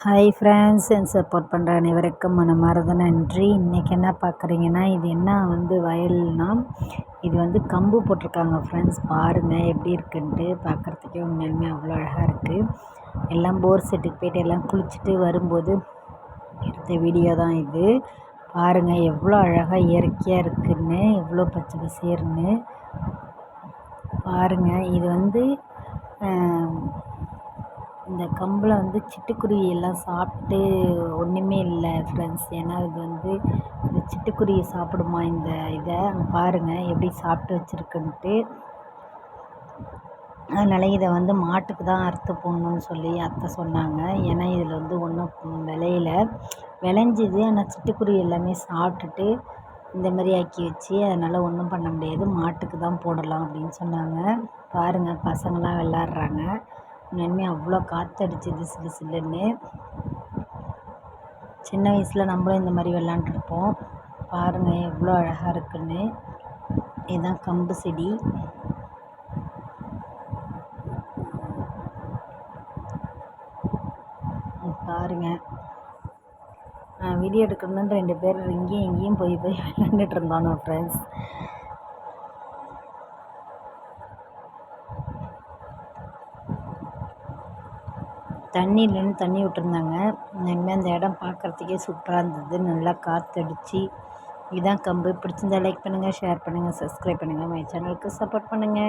Hi friends என் support பண்ணுற அனைவருக்கும் மனமார்ந்த நன்றி. இன்றைக்கி என்ன பார்க்குறீங்கன்னா இது என்ன வந்து வயல்னால் இது வந்து கம்பு போட்டிருக்காங்க ஃப்ரெண்ட்ஸ் பாருங்கள் எப்படி இருக்குன்ட்டு பார்க்குறதுக்கே உண்மையுமே அவ்வளோ அழகாக இருக்குது எல்லாம் போர் செட்டுக்கு போய்ட்டு எல்லாம் குளிச்சுட்டு வரும்போது எடுத்த வீடியோ தான் இது. பாருங்கள் எவ்வளோ அழகாக இயற்கையாக இருக்குதுன்னு எவ்வளோ பச்சை பசேர்னு. பாருங்கள் இது வந்து இந்த கம்பில் வந்து சிட்டுக்குருவி எல்லாம் சாப்பிட்டு ஒன்றுமே இல்லை ஃப்ரெண்ட்ஸ் ஏன்னா இது வந்து இந்த சிட்டுக்குருவி சாப்பிடுமா இந்த இதை? பாருங்கள் எப்படி சாப்பிட்டு வச்சுருக்குன்ட்டு. அதனால் இதை வந்து மாட்டுக்கு தான் அறுத்து போடணுன்னு சொல்லி அத்தை சொன்னாங்க. ஏன்னா இதில் வந்து ஒன்றும் விளையல. விளைஞ்சிது ஆனால் சிட்டுக்குருவி எல்லாமே சாப்பிட்டுட்டு இந்த மாதிரி ஆக்கி வச்சு அதனால் ஒன்றும் பண்ண முடியாது. மாட்டுக்கு தான் போடலாம் அப்படின்னு சொன்னாங்க. பாருங்கள் பசங்களாம் விளாட்றாங்க. உண்மையுமே அவ்வளோ காற்றடிச்சிது சிலு சில்லுன்னு சின்ன வயசில் நம்மளும் இந்த மாதிரி விளாண்டுருப்போம். பாருங்கள் எவ்வளோ அழகாக இருக்குன்னு. இதுதான் கம்பு செடி. பாருங்கள் நான் வீடியோ எடுக்கணுன்னு ரெண்டு பேர் இங்கேயும் இங்கேயும் போய் போய் விளாண்டுட்டு இருந்தோம் ஃப்ரெண்ட்ஸ் தண்ணி இல்லைன்னு தண்ணி விட்டுருந்தாங்க. இனிமேல் அந்த இடம் பார்க்குறதுக்கே சூப்பராக இருந்தது. நல்லா காற்றடிச்சி இதுதான் கம்பு. பிடிச்சிருந்தா லைக் பண்ணுங்கள் ஷேர் பண்ணுங்கள் சப்ஸ்கிரைப் பண்ணுங்கள் மை சேனலுக்கு சப்போர்ட் பண்ணுங்கள்